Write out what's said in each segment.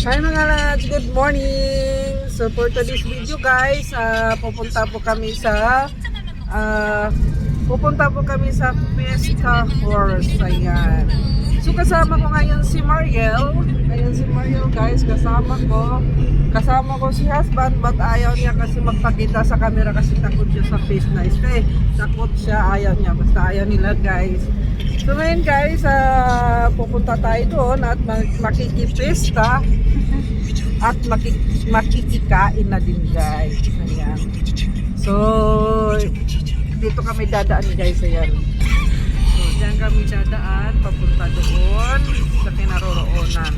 Hi mga lads, good morning! So for today's video guys, ah, pupunta po kami sa ah, pupunta po kami sa Fiesta Forest. Ayan. So kasama ko ngayon si Mariel. Ayan si Mariel guys, kasama ko. Kasama ko si husband but ayaw niya kasi magpakita sa camera kasi takot siya sa face na este. Takot siya, ayaw niya. Basta ayaw nila guys. So ngayon guys, ah, pupunta tayo doon at makikipista at maki- makikikain na din guys. Ayan. So, dito kami dadaan guys. Ayan. Diyan kami dadaan papunta doon sa kinaroroonan.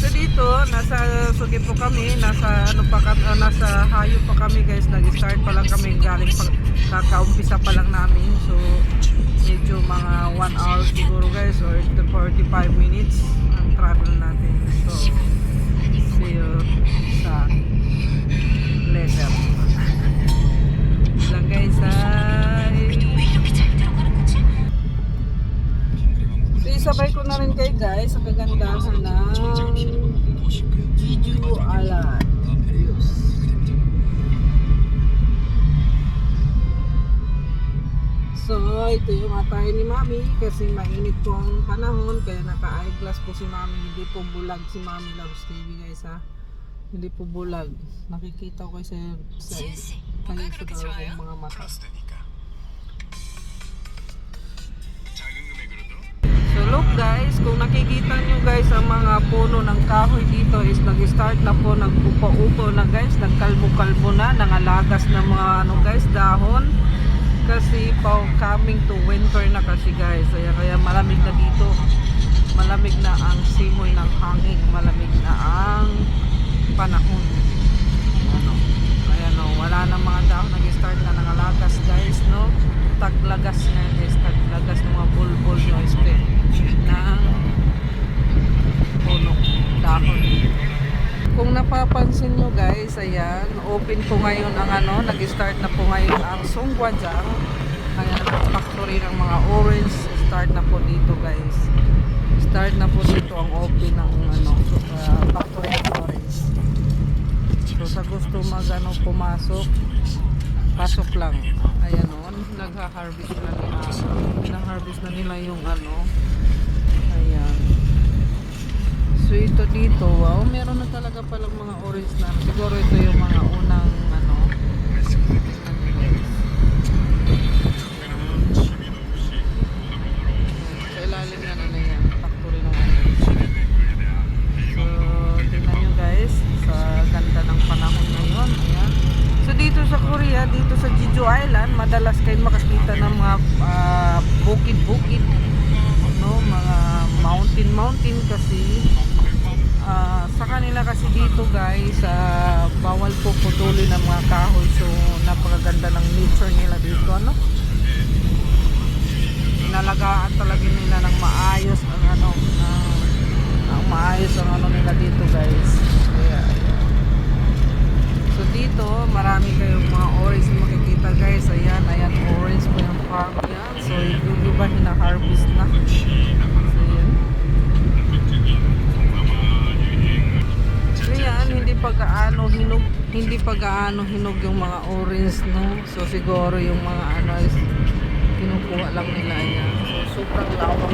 So dito, nasa sugi po kami, nasa ano pa ah, nasa hayo pa kami guys. Nag-start pa lang kami galing pa, kakaumpisa pa lang namin. So medyo mga 1 hour siguro guys or 45 minutes ang travel natin. So see you sa tayo sa kagandahan ng Jeju Island. So, ito yung atay ni Mami kasi mainit po ang panahon kaya naka-eyeglass po si Mami. Hindi po bulag si Mami Loves TV guys ha. Hindi po bulag. Nakikita ko sa, sa kayo sa dalawang mga mata. Look guys, kung nakikita nyo guys ang mga puno ng kahoy dito is nag-start na po, nagpupa-upo na guys, nagkalbo-kalbo na, nangalagas na mga ano guys, dahon. Kasi pa coming to winter na kasi guys, kaya, kaya malamig na dito. Malamig na ang simoy ng hangin, malamig na ang panahon. Ano, kaya no, wala na mga dahon, nag-start na nangalagas guys, no? Taglagas na guys, taglagas ng mga bulbul nyo, este, ng puno, dahon. Kung napapansin nyo guys, ayan, open po ngayon ang ano, nag-start na po ngayon ang Songguanjang. Ayan, ang factory ng mga orange, start na po dito guys. Start na po dito ang open ng ano, uh, factory ng orange. So sa gusto mag ano, pumasok, pasok lang. Ayan o, nagha-harvest na nila. Nag-harvest na nila yung ano. Ayan. So ito dito, wow, meron na talaga palang mga orange na. Siguro ito yung mga unang ano. Sa ilalim yan ano yan, factory ng orange. So, tingnan nyo guys, sa ganda ng panahon ngayon. Ayan. So, dito sa Korea, dito sa Jeju Island, madalas kayo makakita ng mga ah, bukid-bukid. no, mga mountain-mountain kasi ah, sa kanila kasi dito guys, ah, bawal po putulin ng mga kahoy. So, napakaganda ng nature nila dito. Ano? Inalagaan talaga nila ng maayos ang ano, ang ang maayos ang ano nila dito guys ayan. so dito marami kayong mga orange makikita guys gaano hinog yung mga orange no? So siguro yung mga ano is kinukuha lang nila yan so sobrang lawak.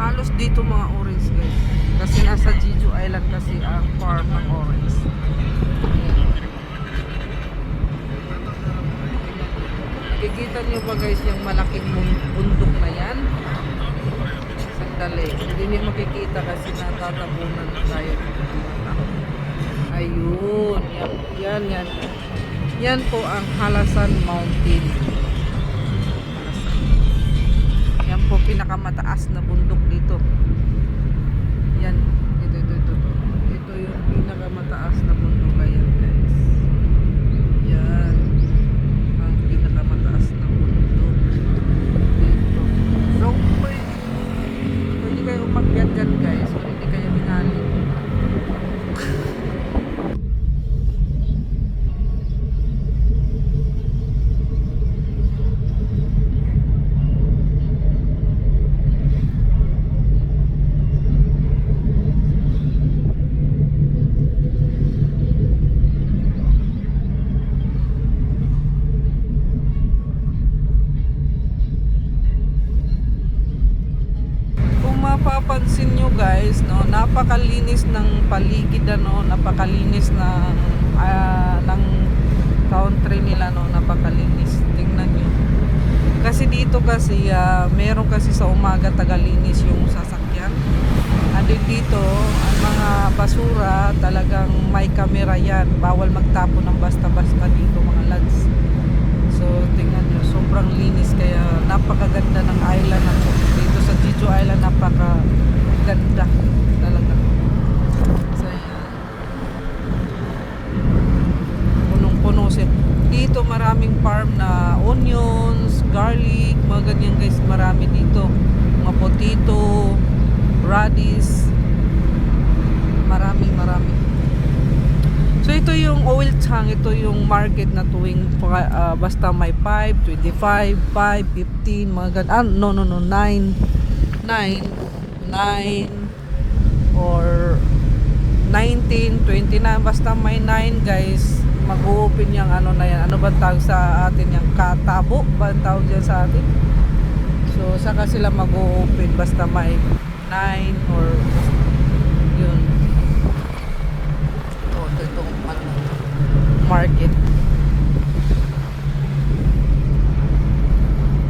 Halos dito mga orange guys. Kasi nasa Jeju Island kasi ang farm ng orange Kikita niyo ba guys yung malaking bun- bundok na yan? Sandali. Hindi niyo makikita kasi natatabunan na tayo. Ayun. Yan, yan, yan. Yan po ang Halasan Mountain. Yan po pinakamataas na bundok dito. Yan. Ito, ito, ito. Ito yung pinakamataas na bundok. Ayan guys. Yan. Ang pinakamataas na bundok. Dito. So, pwede, pwede kayo umakyat dyan guys. Kung hindi kayo binali. Nyo guys, no, napakalinis ng paligid ano, napakalinis ng ah, ng country nila no, napakalinis. Tingnan nyo. Kasi dito kasi ah, meron kasi sa umaga tagalinis yung sasakyan. And then dito, ang mga basura talagang may kamera yan. Bawal magtapon ng basta-basta dito mga lads. So, tingnan nyo, sobrang linis kaya napakaganda ng island na to. Dito sa Jeju Island, napakaganda talaga. So, ayan. Punong-puno siya. Dito maraming farm na onions, garlic, mga ganyan guys, marami dito. Mga potato, radish, marami, marami. So ito yung oil tank, ito yung market na tuwing ah, basta may 5, 25, 5, 15, mga gan ah, no no no 9 9 9 or 19, 29 basta may 9 guys mag-open yung ano na yan. Ano ba tawag sa atin yung katabo ba ang tawag dyan sa atin? So saka sila mag-open basta may 9 or yun. Ito, ito, itong ano, market